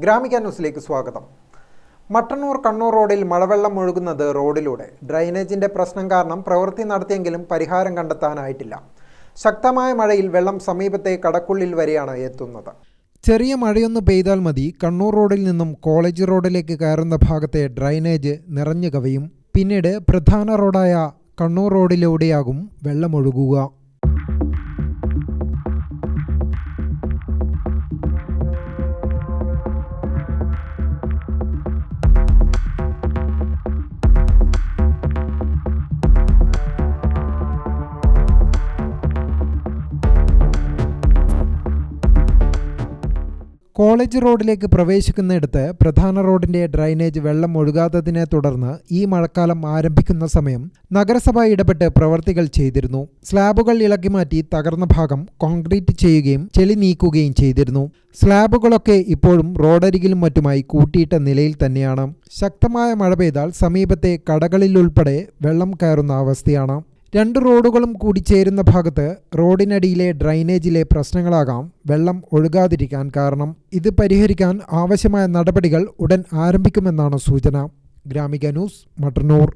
ഗ്രാമിക ന്യൂസിലേക്ക് സ്വാഗതം. മട്ടന്നൂർ കണ്ണൂർ റോഡിൽ മഴവെള്ളം ഒഴുകുന്നത് റോഡിലൂടെ. ഡ്രൈനേജിന്റെ പ്രശ്നം കാരണം പ്രവൃത്തി നടത്തിയെങ്കിലും പരിഹാരം കണ്ടെത്താനായിട്ടില്ല. ശക്തമായ മഴയിൽ വെള്ളം സമീപത്തെ കടക്കുള്ളിൽ വരെയാണ് എത്തുന്നത്. ചെറിയ മഴയൊന്ന് പെയ്താൽ മതി. കണ്ണൂർ റോഡിൽ നിന്നും കോളേജ് റോഡിലേക്ക് കയറുന്ന ഭാഗത്തെ ഡ്രൈനേജ് നിറഞ്ഞു കവിയും. പിന്നീട് പ്രധാന റോഡായ കണ്ണൂർ റോഡിലൂടെയാകും വെള്ളമൊഴുകുക കോളേജ് റോഡിലേക്ക് പ്രവേശിക്കുന്നിടത്ത് പ്രധാന റോഡിന്റെ ഡ്രൈനേജ് വെള്ളം ഒഴുകാത്തതിനെ തുടർന്ന് ഈ മഴക്കാലം ആരംഭിക്കുന്ന സമയം നഗരസഭ ഇടപെട്ട് പ്രവർത്തികൾ ചെയ്തിരുന്നു. സ്ലാബുകൾ ഇളക്കി മാറ്റി തകർന്ന ഭാഗം കോൺക്രീറ്റ് ചെയ്യുകയും ചെളി നീക്കുകയും ചെയ്തിരുന്നു. സ്ലാബുകളൊക്കെ ഇപ്പോഴും റോഡരികിലും മറ്റുമായി കൂട്ടിയിട്ട നിലയിൽ തന്നെയാണ്. ശക്തമായ മഴ പെയ്താൽ സമീപത്തെ കടകളിലുൾപ്പെടെ വെള്ളം കയറുന്ന അവസ്ഥയാണ്. രണ്ട് റോഡുകളും കൂടിച്ചേരുന്ന ഭാഗത്ത് റോഡിനടിയിലെ ഡ്രൈനേജിലെ പ്രശ്നങ്ങളാകാം വെള്ളം ഒഴുകാതിരിക്കാൻ കാരണം. ഇത് പരിഹരിക്കാൻ ആവശ്യമായ നടപടികൾ ഉടൻ ആരംഭിക്കുമെന്നാണ് സൂചന. ഗ്രാമിക ന്യൂസ് മട്ടന്നൂർ.